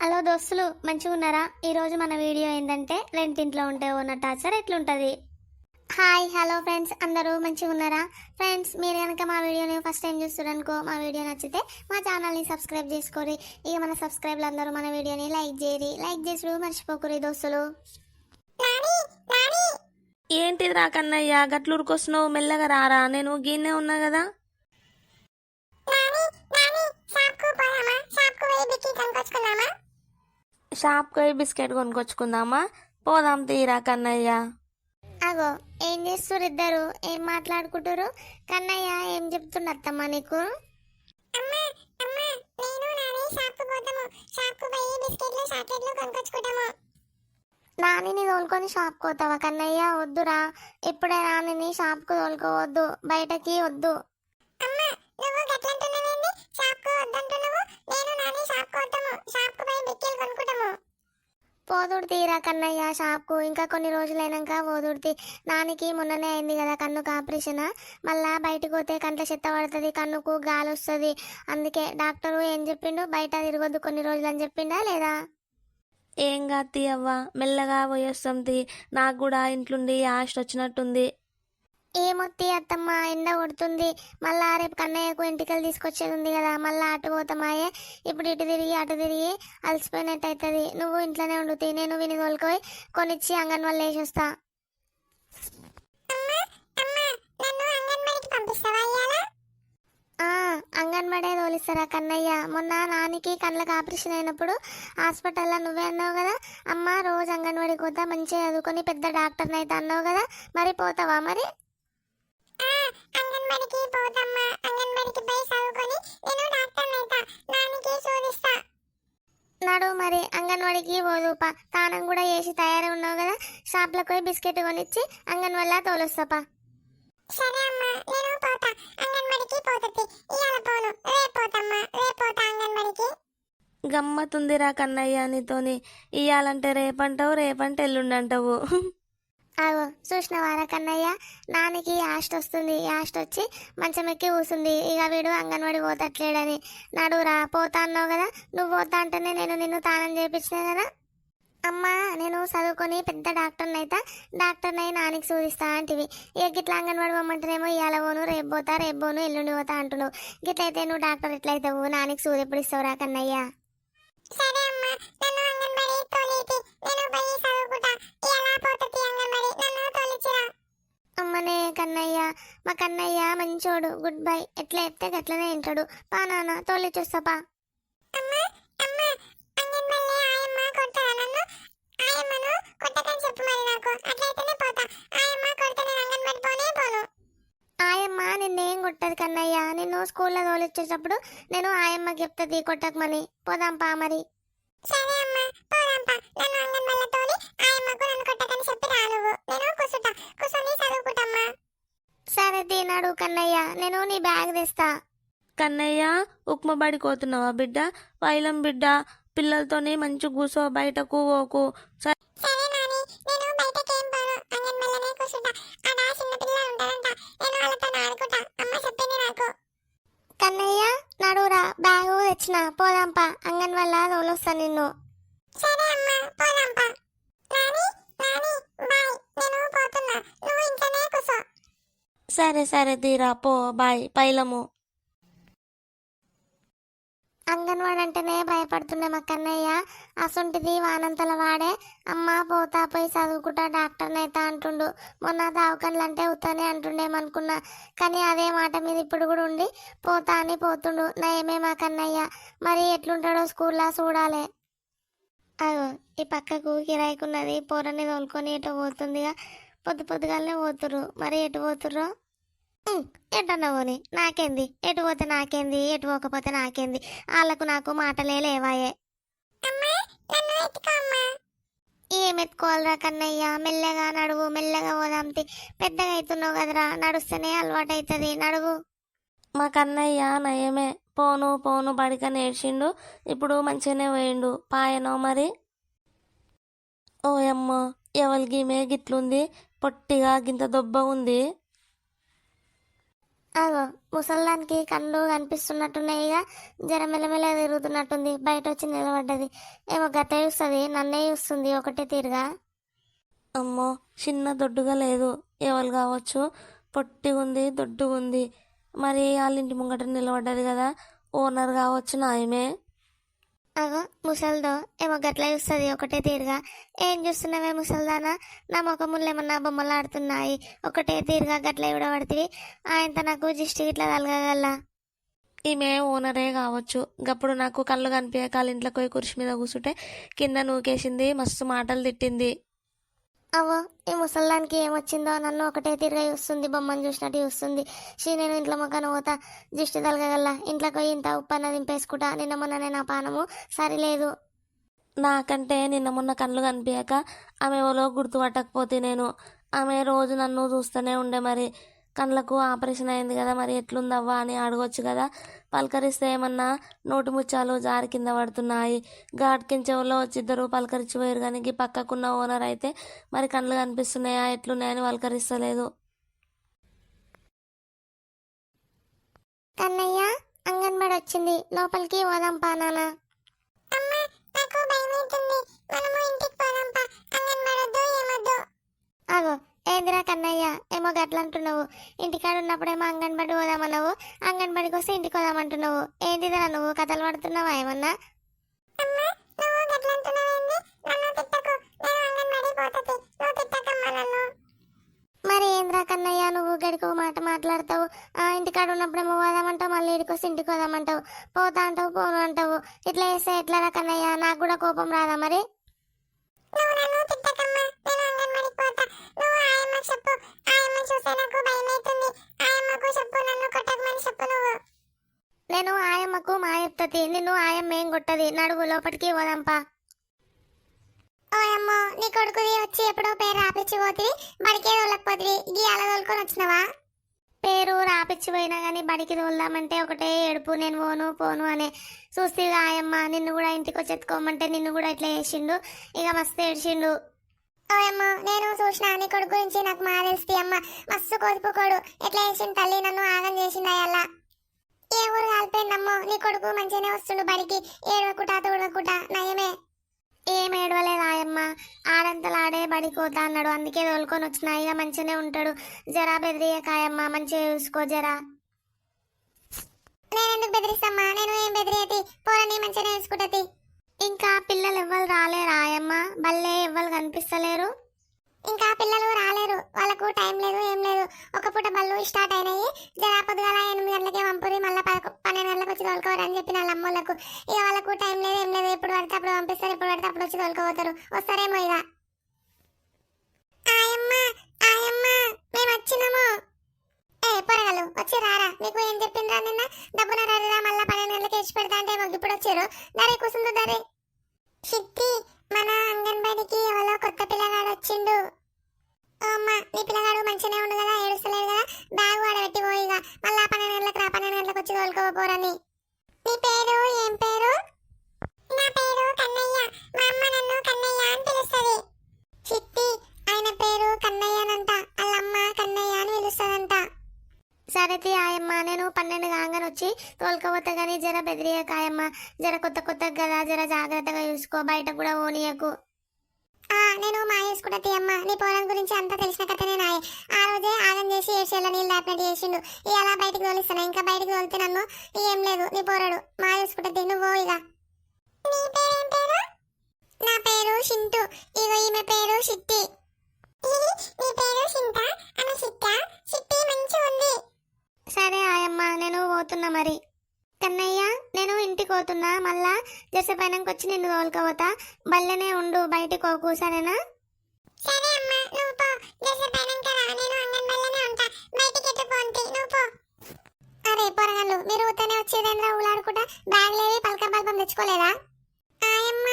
Hello దోస్తులు మంచిగా ఉన్నారా? ఈరోజు మన వీడియో ఏంటంటే రెంటింట్లో ఉంటే ఉన్న టార్చర్ ఎట్లుంటుంది? హాయ్ హలో ఫ్రెండ్స్ అందరూ మంచిగా ఉన్నారా? ఫ్రెండ్స్ మీరు కనుక మా వీడియోని ఫస్ట్ టైం చూస్తున్నారనుకో మా వీడియో నచ్చితే మా ఛానల్ని సబ్స్క్రైబ్ చేసుకోరి. ఇక మన సబ్స్క్రైబ్లు అందరూ మన వీడియోని లైక్ చేయరి లైక్ చేసుడు మర్చిపోకురి దోస్తులు. ఏంటిది రా కన్నయ్య గట్లూరుకొస్తున్నావు మెల్లగా రారా? నేను గీనే ఉన్నా కదా? షాప్కి పోయి బిస్కెట్ కొనుక్కొచ్చుకుందామా? పోదాం తీరా కన్నయ్య. అగో ఏం చేస్తురు ఇద్దరు ఏం మాట్లాడుకుంటారు కన్నయ్య ఏం చెప్తున్నత్తమ్మా నీకు? నానిని తోలుకొని షాప్కి పోతావా కన్నయ్య? వద్దురా. ఇప్పుడే నానిని షాప్కు తోలుకోవద్దు. బయటకి వద్దు. పోదుడు తీరా కన్నయ్య షాప్కు. ఇంకా కొన్ని రోజులైనాక ఓదుడితి నానికి మొన్ననే అయింది కదా కన్నుకు ఆపరేషన్ మళ్ళా బయటకు పోతే కంట్ల చెత్త పడుతుంది కన్నుకు గాలి వస్తుంది అందుకే డాక్టరు ఏం చెప్పిండు? బయట తిరగొద్దు కొన్ని రోజులు అని చెప్పిండా లేదా? ఏం కాదు అవ్వ? మెల్లగా పోయేస్తాం నాకు కూడా ఇంట్లుండి ఆశ వచ్చినట్టుంది. ఏమొత్తి అత్తమ్మ ఎండ కొడుతుంది. మళ్ళా రేపు కన్నయ్యకు ఎంటికలు తీసుకొచ్చేది ఉంది కదా మళ్ళా అటు పోతామాయే. ఇప్పుడు ఇటు తిరిగి అటు తిరిగి అలసిపోయినట్టు అవుతుంది నువ్వు ఇంట్లోనే ఉండుతీ నేను విని తోలుకోయి. కొనిచ్చి అంగన్వాళ్ళు వేసి వస్తా ఆ, అంగన్వాడే తోలిస్తారా కన్నయ్య? మొన్న నానికి కళ్ళకి ఆపరేషన్ అయినప్పుడు హాస్పిటల్లో నువ్వే అన్నావు కదా అమ్మ రోజు అంగన్వాడికి పోతా మంచిగా చదువుకొని పెద్ద డాక్టర్ని అయితే అన్నావు కదా మరి పోతావా మరి? అంగన్వాడికి పోతమ్మా అంగన్వాడికి పోయి చదువుకొని నేను డాక్టర్ అయితా. నానికి శోధిస్తా. నడు మరి అంగన్వాడికి పోదుపా. తానం కూడా చేసి తయారై ఉన్నావు కదా. షాప్లకు పోయి బిస్కెట్ కొనిచ్చి అంగన్వాడిలా తోలొస్తాపా. సరే అమ్మా నేను పోతా. అంగన్వాడికి పోతుంది. ఇవాళ పోను. రేపు పోతమ్మా. రేపు పోతా అంగన్వాడికి. గమ్మతుందిరా కన్నయ్య నీతోని. ఇయ్యాలంటే రేపంటావు రేపంటే ఎల్లుండంటావు. అగో చూసిన వారా కన్నయ్య నానికి యాస్ట్ వస్తుంది యాస్ట్ వచ్చి మంచం ఎక్కి కూసుంది. ఇక వీడు అంగన్వాడి పోతట్లేడని. నడురా పోతా అన్నావు కదా? నువ్వు పోతా అంటేనే నేను నిన్ను తానం చేపించినా కదా? అమ్మా నేను చదువుకొని పెద్ద డాక్టర్ని అయితే డాక్టర్ని అయి నానికి చూపిస్తా అంటివి. ఇక గిట్లా అంగన్వాడి పోమంటేనేమో ఇవాళ పోను రేపు పోతా రేపు పోను ఎల్లుండి పోతా అంటున్నావు. గిట్లయితే నువ్వు డాక్టర్ ఎట్లయితావు? నానికి సూది ఎప్పుడు ఇస్తావురా కన్నయ్య? సరే అమ్మా నన్ను అంగన్వాడి తోలేటి నేను పోయి అమ్మనే కన్నయ్య మా కన్నయ్య మంచోడు. గుడ్ బై ఎట్లా చెప్తే గట్లనే వింటాడు పా నాన్న తోలిచొస్తా పా. ఆయమ్మ నిన్నేం? కొట్టదు కన్నయ్య. నిన్ను స్కూల్లో తోలిచ్చేటప్పుడు నేను ఆయమ్మకి చెప్తుంది కొట్టకమని. పోదాం పా మరి. సరే అమ్మా పోదాం పా. నన్ను అంగన్వాళ్ళ తోలి ఆయమ్మకు నన్ను కొట్టకని చెప్పి రా నువ్వు నేను కూర్చుంటా కూర్చొని చదువుకుంటమ్మా. సరే తినాడు కన్నయ్య. నేను నీ బ్యాగ్ తెస్తా. కన్నయ్య ఉప్మా బడికి పోతున్నావా బిడ్డ? పైలం బిడ్డ? పిల్లలతోని మంచి కూసో బయటకు ఓకు కన్నయ్య నడురా బ్యాగు తెచ్చిన. పోదాంపా. అంగన్వాళ్ళ తోలొస్తా నిన్ను సరే అమ్మ పోదాంపా నాని నాని బాయ్ నేను పోతున్నా నువ్వు ఇంట్లోనే కూసో సరే సరే దీరా పో బాయ్ పైలము. అంగన్వాడి అంటేనే భయపడుతుండే మా కన్నయ్య. అసొంటిది వానంతల వాడే. అమ్మ పోతా పోయి చదువుకుంటా డాక్టర్ని అయితే అంటుండు. మొన్న దావకన్లు అంటే ఉత్తనే అంటుండేమనుకున్నా కానీ అదే మాట మీద ఇప్పుడు కూడా ఉండి పోతా అని పోతుండు. నయమే మా కన్నయ్య. మరి ఎట్లుంటాడో స్కూల్లో చూడాలి. అగో ఈ పక్కకు కిరాయికున్నది పొరని తోలుకొని ఇటు పోతుందిగా. పొద్దు పొద్దుగాలనే పోతురు మరి ఎటు పోతుర్రో? ఉమ్, ఎటన్నా పోని. నాకేంది? ఎటు పోతే నాకేంది? ఎటు పోకపోతే నాకేంది? వాళ్ళకు నాకు మాటలే లేవాయే. ఏం ఎత్తుకోవాలరా కన్నయ్య? మెల్లగా నడువు మెల్లగా పోదాంతి పెద్దగా అవుతున్నావు కదరా. నడుస్తేనే అలవాటు అవుతుంది నడువు. మా కన్నయ్య నయమే పోను పోను బడిక నేర్చిండు ఇప్పుడు మంచిగానే పోయిండు. పాయనో మరి? ఓ అమ్మో ఎవరికి మే గిట్లుంది పొట్టిగా గింత దొబ్బ ఉంది. అగో ముసల్దానికి కళ్ళు కనిపిస్తున్నట్టున్నాయి ఇక జర మెల్లమెల్ల తిరుగుతున్నట్టుంది. బయట వచ్చి నిలబడ్డది. ఏమో గత చూస్తుంది నన్నే చూస్తుంది. ఒకటే తీరుగా. అమ్మో చిన్న దొడ్డుగా లేదు. ఎవరు కావచ్చు? పొట్టిగా ఉంది దొడ్డుగా ఉంది మరి వాళ్ళ ఇంటి ముంగట నిలబడ్డది కదా. ఓనర్ కావచ్చు నాయమే అగో ముసల్దో ఏమో గట్ల చూస్తుంది. ఒకటే తీరుగా. ఏం చూస్తున్నావే ముసల్దానా? నా ముఖములు ఏమన్నా బొమ్మలు ఆడుతున్నాయి. ఒకటే తీరుగా గట్ల ఇవ్వబడితే ఆయనతో నాకు జిష్టి ఇట్లా తలగగల. ఈమె ఓనరే కావచ్చు. గప్పుడు నాకు కళ్ళు కనిపించక ఇంట్లోకి పోయి కుర్చీ మీద కూర్చుంటే కింద నూకేసింది మస్తు మాటలు తిట్టింది. అవో ఈ ముసల్దానికి ఏమొచ్చిందో నన్ను ఒకటే తిరిగా చూస్తుంది బొమ్మను చూసినట్టు చూస్తుంది. షీ నేను ఇంట్లో మొక్కను పోతా దిష్టి తలగగల ఇంట్లోకి పోయి ఇంత ఉప్పు దింపేసుకుంటా నిన్న మొన్ననే నా పానము సరిలేదు. నాకంటే నిన్న మొన్న కళ్ళు కనిపించక ఆమె ఎవరో గుర్తుపట్టకపోతే నేను ఆమె రోజు నన్ను చూస్తూనే ఉండే మరి. కళ్ళకు ఆపరేషన్ అయింది కదా మరి ఎట్లుందవ్వా అని అడగొచ్చు కదా. పలకరిస్తే ఏమన్నా నోటి ముచ్చాలు జారి కింద పడుతున్నాయి. గాడ్కించెవలో వచ్చి ఇద్దరు పలకరించి పోయారు కానీ ఈ పక్కకున్న ఓనర్ అయితే మరి కళ్ళు కనిపిస్తున్నాయా ఎట్లున్నాయని పలకరిస్తలేదు. కన్నయ్య అంగన్వాడి వచ్చింది. లోపలికి పోదాం పా నాన్న. అగో ఏందిరా కన్నయ్య? ఏమో గట్ల అంటున్నావు ఇంటికాడ ఉన్నప్పుడేమో అంగన్వాడి పోదామన్నావు. అంగన్వాడికి వస్తే ఇంటికి పోదామంటున్నావు. ఏంటిదిరా నువ్వు? కథలు పడుతున్నావా ఏమన్నా? మరి ఏంద్రా కన్నయ్య? నువ్వు గడికి మాట మాట్లాడతావు. ఆ ఇంటికాడ ఉన్నప్పుడేమో పోదామంటావు. మళ్ళీ ఇడికి వస్తే ఇంటికి పోదామంటావు. పోతా అంటావు పోను అంటావు. ఇట్లా చేస్తే ఎట్లా కన్నయ్య? నాకు కూడా కోపం రాదా మరి? నేను ఆయమ్మకు మా చెప్తుంది. నిన్ను ఆయమ్మ ఏం కొట్టది? నడుగు లోపలికి పోదాంపా. ఓయమ్మో నీ కొడుకుది వచ్చి ఎప్పుడో పేరు రాపిచ్చి పోతుంది బడికే తోలకపోతుంది ఇది అలా తోలుకొని వచ్చినవా? పేరు రాపిచ్చి పోయినా కానీ బడికి తోలుదామంటే ఒకటే ఏడుపు. నేను పోను పోను అనే. చూస్తే ఆయమ్మ నిన్ను కూడా ఇంటికి వచ్చి ఎత్తుకోమంటే నిన్ను కూడా ఇట్లా చేసిండు. ఇక మస్తు ఏడ్చిండు. ఓయమ్మో నేను చూసిన నీ కొడుకు గురించి నాకు మా తెలిసి అమ్మ. మస్తు కోదిపోకోడు ఎట్లా చేసిన తల్లి? నన్ను ఆగం చేసిండు అయ్యల్లా ఏ ఊరు కాలిపోయిందమ్మో? నీ కొడుకు మంచిగానే వస్తుండు బడికి. ఏడవకుట తోడవకుట? నయమే. ఏం ఏడవలేదు ఆయమ్మ. ఆడంతలు ఆడే బడికి పోతా అన్నాడు. అందుకే తోలుకొని వచ్చిన. ఇక మంచిగానే ఉంటాడు. జరా బెదిరియకాయమ్మ మంచిగా చూసుకో జరా. నేను ఎందుకు బెదిరిస్తామ్మా? నేను ఏం బెదిరియతి? పోరని మంచిగానే చూసుకుంటది ఇంకా పిల్లలు ఎవ్వరు రాలేరు ఆయమ్మ బల్లే ఎవ్వరు కనిపిస్తలేరు. ఇంకా పిల్లలు రాలేరు. వాళ్ళకు టైం లేదు ఏం లేదు. ఒక పూట బళ్ళు స్టార్ట్ అయినాయి. జరా పొద్దుగాల ఎనిమిది గంటలకే పంపురి మళ్ళీ పదకొ పన్నెండు గంటలకు వచ్చి తోలుకోవరు అని చెప్పిన వాళ్ళ అమ్మోళ్ళకు. ఇక వాళ్ళకు టైం లేదు ఏం లేదు. ఎప్పుడు పడితే అప్పుడు పంపిస్తారు ఎప్పుడు పడితే అప్పుడు వచ్చి తోలుకోపోతారు వస్తారేమో ఇక. ఆయమ్మ ఆయమ్మ మేము వచ్చినాము. ఏ వచ్చి రారా. మీకు ఏం చెప్పిండ్రా నిన్న? డబ్బున రారా మళ్ళా పన్నెండు గంటలకు ఇచ్చి పెడతా అంటే ఇప్పుడు వచ్చారు. దరే కూసుందు దరే. శక్తి మన అంగన్వాడికి ఎవరో కొత్త పిల్లగాడు వచ్చిండు. ఓ అమ్మ నీ పిల్లగాడు మంచిగానే ఉండు కదా ఏడుస్తలేడు కదా. బ్యాగ్ వాడబెట్టి పోయిగా మళ్ళా పన్నెండు గంటలకు రా పన్నెండు గంటలకు వచ్చి తోలుకోపోరని బెదిరియకాయమ్మ. జర కొత్త కొత్త కదా జర జాగ్రత్తగా చూసుకో. బయట కూడా ఓనియకు. ఆ నేను మా వేసుకుంటా తీయమ్మ నీ పొలం గురించి అంతా తెలిసిన కథనే నాయ. ఆ రోజే ఆగం చేసి ఏషియాలో నీళ్ళు దాపినట్టు చేసిండు. ఇలా బయటికి తోలిస్తాను? ఇంకా బయటికి తోలితే నన్ను ఏం లేదు. నీ పోరాడు. మా వేసుకుంటా నువ్వు ఇక. నీ పేరేం పేరు? నా పేరు షింటు ఇగో ఈమె పేరు షిట్టి నీ పేరు షింట అన్న షిట్ట షిట్టి మంచి ఉంది సరే ఆయమ్మ నేను పోతున్నా మరి. కన్నయ్య నేను ఇంటికి పోతున్నా. మళ్ళా జసపైనంకి వచ్చి నిన్ను తోలుకోపోతా. బల్లెనే ఉండు బయటికి పోకు సరేనా? సరే అమ్మ నువ్వు పో. జసపైనంక రా. నేను అంగన్వాడిలోనే ఉంటా. బయటికి ఎట్టు పోంటి? నువ్వు పో. అరే పొరగళ్ళు మీరు ఊతనే వచ్చేదేంద్రా ఊలాడుకుంటా బ్యాగ్ లేవి పలక బల్బం తెచ్చుకోలేదా? ఆయమ్మ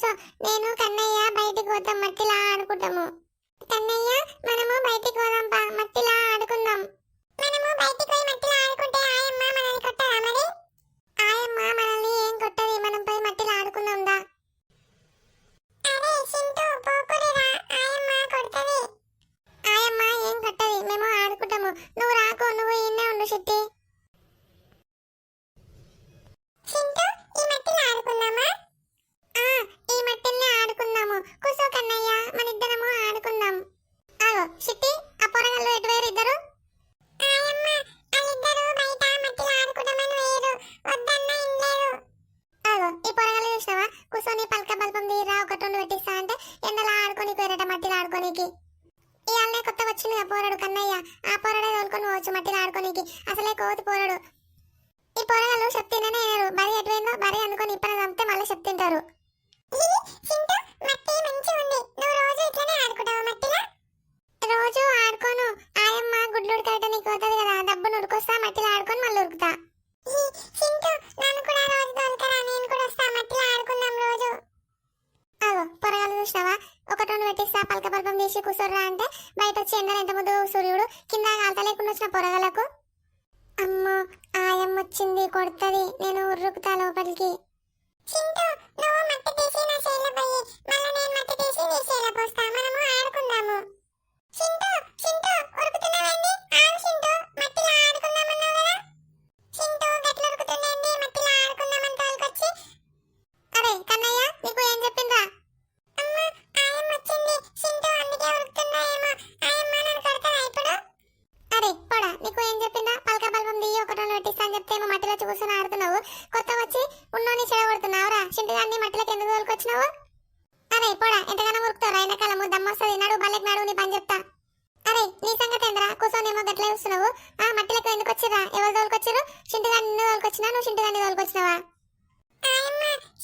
కూర్చో నేను కన్నయ్య బయటికి పోతాం మట్టిలా ఆడుకుంటాము కన్నయ్య మనము బయటికి importante చూస్తున్నావు ఆ మట్టిలోకి ఎందుకు వచ్చిరా ఎవరు తోలుకొచ్చిరు చింటిదాన్ని నిన్ను తోలుకొచ్చినా? నువ్వు తోలుకొచ్చినావా?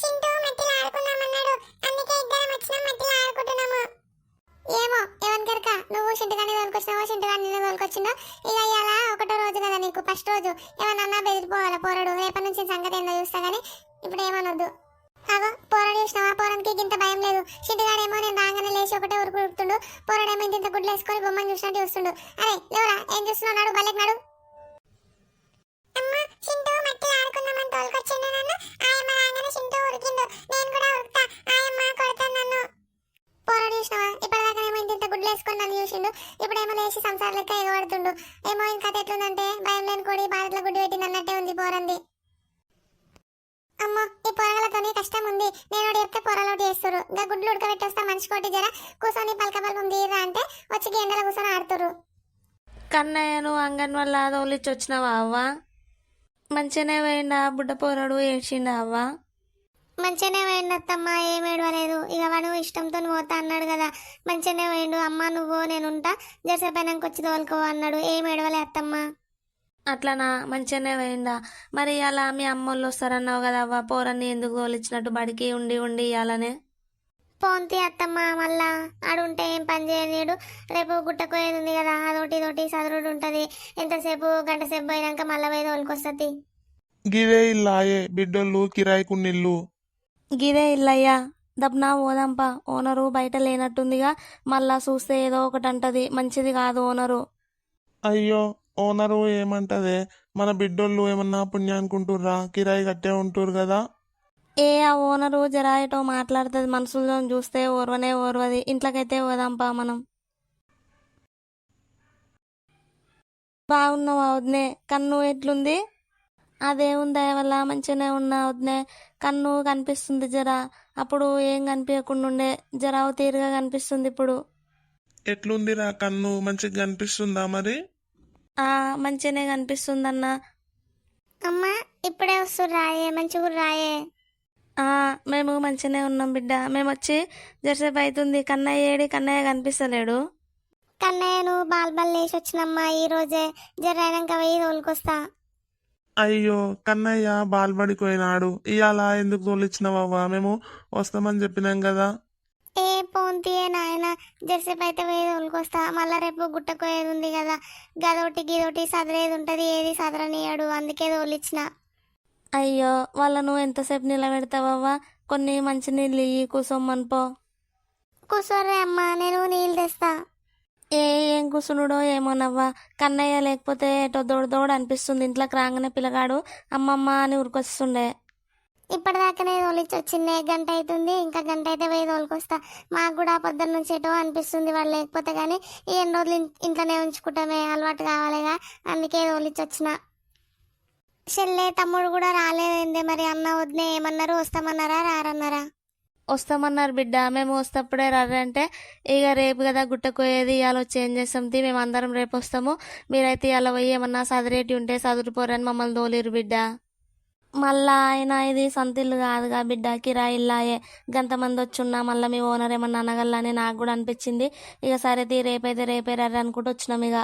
చింటూ మట్టిలో ఆడుకుందామన్నాడు. అందుకే ఇద్దరం వచ్చినాం మట్టిలో ఆడుకుంటున్నాము. ఏమో ఎవరి కనుక నువ్వు చింతగాని తోలుకొచ్చినావో? చింతగాని నిన్ను తోలుకొచ్చిందో? ఇక ఇవాళ ఒకటో రోజు కదా నీకు ఫస్ట్ రోజు. ఏమన్నా బెదిరిపోవాలా పోరడు? రేపటి నుంచి సంగతి ఏందో చూస్తా గానీ ఇప్పుడు ఏమనొద్దు. అగో పోరాడు చూసినావా? పోరానికి ఇంత భయం లేదు. చింతగాడేమో నేను రాగానే లేచి ఒకటే ఉరుకు పోరాడేమో ఇంత గుడ్లు వేసుకొని బొమ్మను చూసినట్టు చూస్తుండు. అరే లేవరా ఏం చూస్తున్నాడు నాడు నాడు. జర కూర్చొని పలక పలకం తీయరా అంటే వచ్చి ఎండలో కూర్చొని ఆడుతురు కన్నయ్యను అంగన్ వల్ల తోలిచ్చి వచ్చినావా అవ్వ? మంచిగానే పోయిండా బుడ్డ పోరాడు ఏడ్చిండా అవ్వ? మంచిగానే పోయిండు అత్తమ్మ ఏం ఏడవలేదు. ఇక వాడు ఇష్టంతో పోతా అన్నాడు కదా మంచిగానే పోయిండు. అమ్మ నువ్వు నేను ఉంటా జరసేపైనాక వచ్చి తోలుకో అన్నాడు. ఏం ఏడవలే అత్తమ్మ. అట్లనా? మంచిగానే పోయిండా. మరి అలా మీ అమ్మోళ్ళు వస్తారన్నావు కదా అవ్వ? పోరన్ని ఎందుకు తోలిచ్చినట్టు బడికి ఉండి ఉండి ఇవ్వాలనే పోంతి అత్తమ్మ మళ్ళా ఆడుంటే ఏం పని చేయనీడు రేపు గుట్టకోయేది ఉంది కదా అదొకటి ఇదొకటి చదువుడు ఉంటుంది. ఎంతసేపు గంట సేపు పోయినాక మళ్ళీ పోయి తోలుకొస్తుంది గివే ఇల్లాయే బిడ్డోళ్ళు కిరాయికున్నిల్లు గిదే ఇల్లయ్యా దబ్నా పోదాంపా ఓనరు బయట లేనట్టుందిగా. మళ్ళా చూస్తే ఏదో ఒకటి అంటది మంచిది కాదు ఓనరు. అయ్యో ఓనరు ఏమంటదే? మన బిడ్డోళ్ళు ఏమన్నా పుణ్యానుకుంటుర్రా? కిరాయి కట్టే ఉంటురు కదా. ఏ ఆ ఓనరు జరా ఏటో మాట్లాడుతుంది మనుషుల్లో చూస్తే ఓర్వనే ఓర్వది ఇంట్లోకైతే పోదాంపా మనం. బాగున్నావా వదినే కన్ను ఎట్లుంది? అదేముంది దయ వల్ల మంచిగానే ఉన్నా వదినే కన్ను కనిపిస్తుంది జరా. అప్పుడు ఏం కనిపించకుండా ఉండే జరా తీరుగా కనిపిస్తుంది ఇప్పుడు. ఎట్లుందిరా కన్ను? మంచిగా కనిపిస్తుందా మరి? ఆ మంచిగానే కనిపిస్తుంది అన్న అమ్మ ఇప్పుడే వస్తురు రాయే మంచిగా రాయే. మేము మంచిగానే ఉన్నాం బిడ్డ. మేము వచ్చి జరసేపు అవుతుంది కన్నయ్య ఏడి? కన్నయ్య కనిపిస్తలేడు. కన్నయ్య నువ్వు బాల్ బాల్ లేచి వచ్చినమ్మా. ఈ రోజే జరైనాక వెయ్యి తోలుకొస్తా. అయ్యో కన్నయ్య బాల్బడిపోయినాడు ఇవాళ ఎందుకు తోలిచ్చినావవ్వా? మేము వస్తామని చెప్పినాం కదా. ఏ పోంతియే నాయన జెర్సేపు అయితే వెయ్యి తోలుకొస్తా. మళ్ళా రేపు గుట్టకోయేది ఉంది కదా. గదోటి గిదోటి సదరేది ఉంటది. ఏది సదరనీయడు? అందుకే తోలిచ్చిన. అయ్యో వాళ్ళను ఎంతసేపు నిలబెడతావవ్వా? కొన్ని మంచి నీళ్ళు ఇయ్యి కూసోమ్మని పో. కూర్చోర్రే అమ్మా నేను నీళ్ళు తెస్తా. ఏ ఏం కూసునుడో ఏమోనవ్వా కన్నయ్య లేకపోతే ఎటో దోడు దోడు అనిపిస్తుంది. ఇంట్లోకి రాగానే పిల్లగాడు అమ్మమ్మ అని ఉరికొస్తుండే. ఇప్పటిదాకానే తోలిచ్చి వచ్చిందే గంట అవుతుంది ఇంకా గంట అయితే వెయ్యి తోలుకొస్తా. మాకు కూడా పొద్దున్న నుంచి ఎటో అనిపిస్తుంది వాళ్ళు లేకపోతే కానీ ఈ ఎన్ని రోజులు ఇంట్లోనే ఉంచుకుంటామే అలవాటు కావాలిగా అందుకే తోలిచ్చి వచ్చిన చెల్లె తమ్ముడు కూడా రాలేదేందే మరి? అన్న వదినే ఏమన్నారు? వస్తామన్నారా? రారన్నారా? వస్తామన్నారు బిడ్డ. మేము వస్తప్పుడే రర్రంటే ఇక రేపు కదా గుట్టకోయేది ఇవాళ వచ్చి ఏం చేస్తాం? తీ మేము అందరం రేపు వస్తాము. మీరైతే ఇవాళ పోయి ఏమన్నా చదిరేటి ఉంటే చదువుపోరని మమ్మల్ని తోలిరు బిడ్డ. మళ్ళా ఆయన ఇది సొంతిల్లు కాదుగా బిడ్డ కిరాయి ఇల్లాయే. గంతమంది వచ్చున్నా మళ్ళీ మీ ఓనర్ ఏమన్నా అనగలని నాకు కూడా అనిపించింది. ఇక సరే తీ రేపైతే రేపే రర్ర అనుకుంటూ వచ్చినాం ఇక.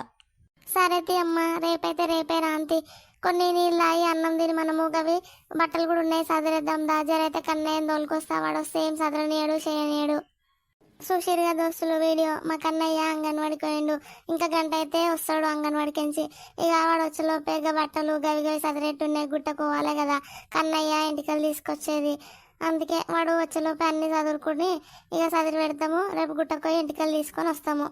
సరే తీ అమ్మ రేపైతే రేపే రాంతి. కొన్ని నీళ్ళు అయ్యి అన్నం తిని మనము గవి బట్టలు కూడా ఉన్నాయి సదిరేద్దాం దాజరైతే కన్నయ్య తోలుకొస్తా వాడు వస్తే ఏం సదరనీయడు చేయనీయడు సుశీర్గా దోస్తులు వీడియో. మా కన్నయ్య అంగన్వాడికి పోయిండు. ఇంకా గంట అయితే వస్తాడు అంగన్వాడికి నుంచి. ఇక వాడు వచ్చేలోపే ఇక బట్టలు గవి గవి సదిరేట్టున్నాయి గుట్టకోవాలి కదా. కన్నయ్య ఇంటికలు తీసుకొచ్చేది. అందుకే వాడు వచ్చేలోపే అన్ని చదువుకుని ఇక చదివి పెడతాము. రేపు గుట్టకు ఇంటికలు తీసుకొని వస్తాము.